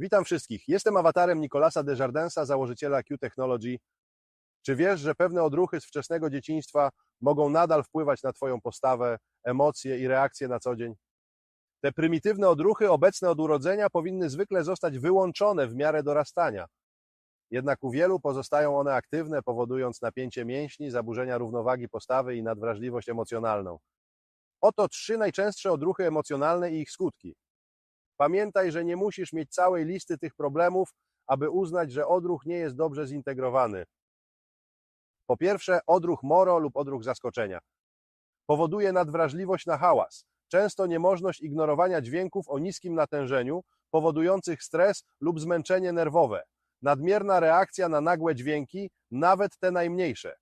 Witam wszystkich. Jestem awatarem Nicolasa Desjardensa, założyciela Q Technology. Czy wiesz, że pewne odruchy z wczesnego dzieciństwa mogą nadal wpływać na Twoją postawę, emocje i reakcje na co dzień? Te prymitywne odruchy, obecne od urodzenia, powinny zwykle zostać wyłączone w miarę dorastania. Jednak u wielu pozostają one aktywne, powodując napięcie mięśni, zaburzenia równowagi postawy i nadwrażliwość emocjonalną. Oto trzy najczęstsze odruchy emocjonalne i ich skutki. Pamiętaj, że nie musisz mieć całej listy tych problemów, aby uznać, że odruch nie jest dobrze zintegrowany. Po pierwsze, odruch moro lub odruch zaskoczenia. Powoduje nadwrażliwość na hałas, często niemożność ignorowania dźwięków o niskim natężeniu, powodujących stres lub zmęczenie nerwowe, nadmierna reakcja na nagłe dźwięki, nawet te najmniejsze.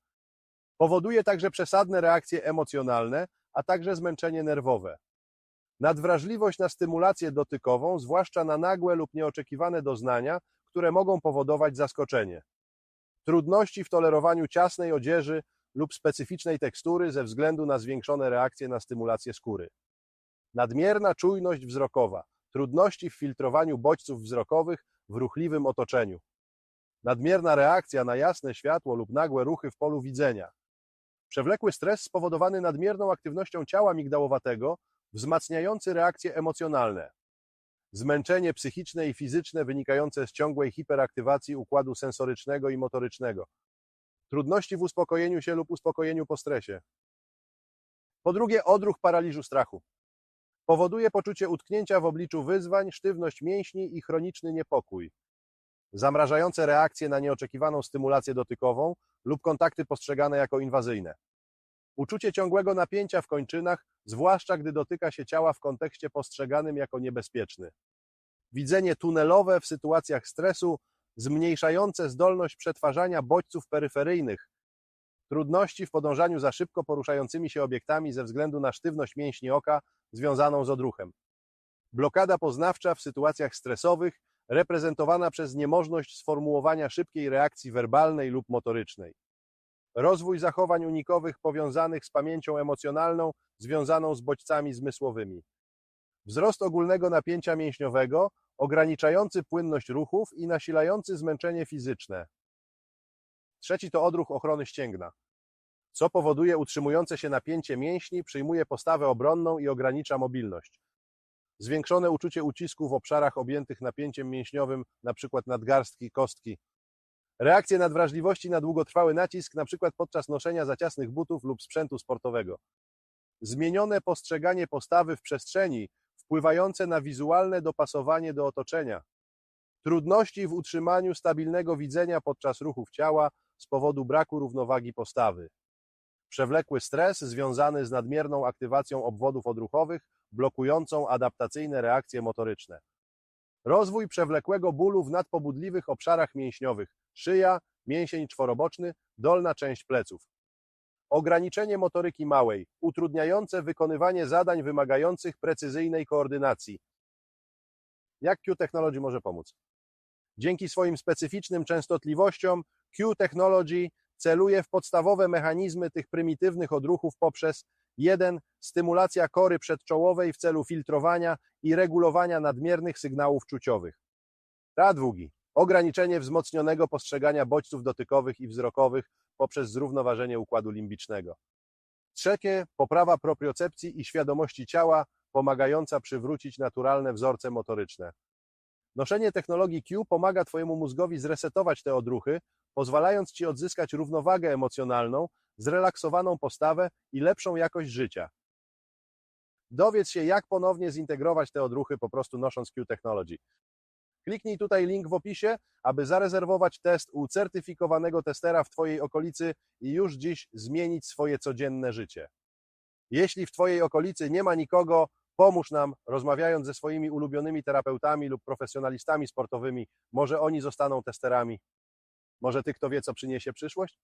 Powoduje także przesadne reakcje emocjonalne, a także zmęczenie nerwowe. Nadwrażliwość na stymulację dotykową, zwłaszcza na nagłe lub nieoczekiwane doznania, które mogą powodować zaskoczenie. Trudności w tolerowaniu ciasnej odzieży lub specyficznej tekstury ze względu na zwiększone reakcje na stymulację skóry. Nadmierna czujność wzrokowa, trudności w filtrowaniu bodźców wzrokowych w ruchliwym otoczeniu. Nadmierna reakcja na jasne światło lub nagłe ruchy w polu widzenia. Przewlekły stres spowodowany nadmierną aktywnością ciała migdałowatego wzmacniający reakcje emocjonalne, zmęczenie psychiczne i fizyczne wynikające z ciągłej hiperaktywacji układu sensorycznego i motorycznego, trudności w uspokojeniu się lub uspokojeniu po stresie. Po drugie, odruch paraliżu strachu. Powoduje poczucie utknięcia w obliczu wyzwań, sztywność mięśni i chroniczny niepokój. Zamrażające reakcje na nieoczekiwaną stymulację dotykową lub kontakty postrzegane jako inwazyjne. Uczucie ciągłego napięcia w kończynach, zwłaszcza gdy dotyka się ciała w kontekście postrzeganym jako niebezpieczny. Widzenie tunelowe w sytuacjach stresu, zmniejszające zdolność przetwarzania bodźców peryferyjnych, trudności w podążaniu za szybko poruszającymi się obiektami ze względu na sztywność mięśni oka związaną z odruchem. Blokada poznawcza w sytuacjach stresowych, reprezentowana przez niemożność sformułowania szybkiej reakcji werbalnej lub motorycznej rozwój zachowań unikowych powiązanych z pamięcią emocjonalną związaną z bodźcami zmysłowymi, wzrost ogólnego napięcia mięśniowego, ograniczający płynność ruchów i nasilający zmęczenie fizyczne. Trzeci to odruch ochrony ścięgna, co powoduje utrzymujące się napięcie mięśni, przyjmuje postawę obronną i ogranicza mobilność. Zwiększone uczucie ucisku w obszarach objętych napięciem mięśniowym, np. nadgarstki, kostki, Reakcje nadwrażliwości na długotrwały nacisk, np. podczas noszenia za ciasnych butów lub sprzętu sportowego. Zmienione postrzeganie postawy w przestrzeni, wpływające na wizualne dopasowanie do otoczenia. Trudności w utrzymaniu stabilnego widzenia podczas ruchów ciała z powodu braku równowagi postawy. Przewlekły stres związany z nadmierną aktywacją obwodów odruchowych, blokującą adaptacyjne reakcje motoryczne. Rozwój przewlekłego bólu w nadpobudliwych obszarach mięśniowych, szyja, mięsień czworoboczny, dolna część pleców. Ograniczenie motoryki małej, utrudniające wykonywanie zadań wymagających precyzyjnej koordynacji. Jak Q Technology może pomóc? Dzięki swoim specyficznym częstotliwościom Q Technology celuje w podstawowe mechanizmy tych prymitywnych odruchów poprzez 1. Stymulacja kory przedczołowej w celu filtrowania i regulowania nadmiernych sygnałów czuciowych. Rad długi. Ograniczenie wzmocnionego postrzegania bodźców dotykowych i wzrokowych poprzez zrównoważenie układu limbicznego. Trzecie, poprawa propriocepcji i świadomości ciała, pomagająca przywrócić naturalne wzorce motoryczne. Noszenie technologii Q pomaga Twojemu mózgowi zresetować te odruchy, pozwalając Ci odzyskać równowagę emocjonalną, zrelaksowaną postawę i lepszą jakość życia. Dowiedz się, jak ponownie zintegrować te odruchy po prostu nosząc Q Technology. Kliknij tutaj link w opisie, aby zarezerwować test u certyfikowanego testera w Twojej okolicy i już dziś zmienić swoje codzienne życie. Jeśli w Twojej okolicy nie ma nikogo, pomóż nam rozmawiając ze swoimi ulubionymi terapeutami lub profesjonalistami sportowymi. Może oni zostaną testerami. Może Ty, kto wie, co przyniesie przyszłość?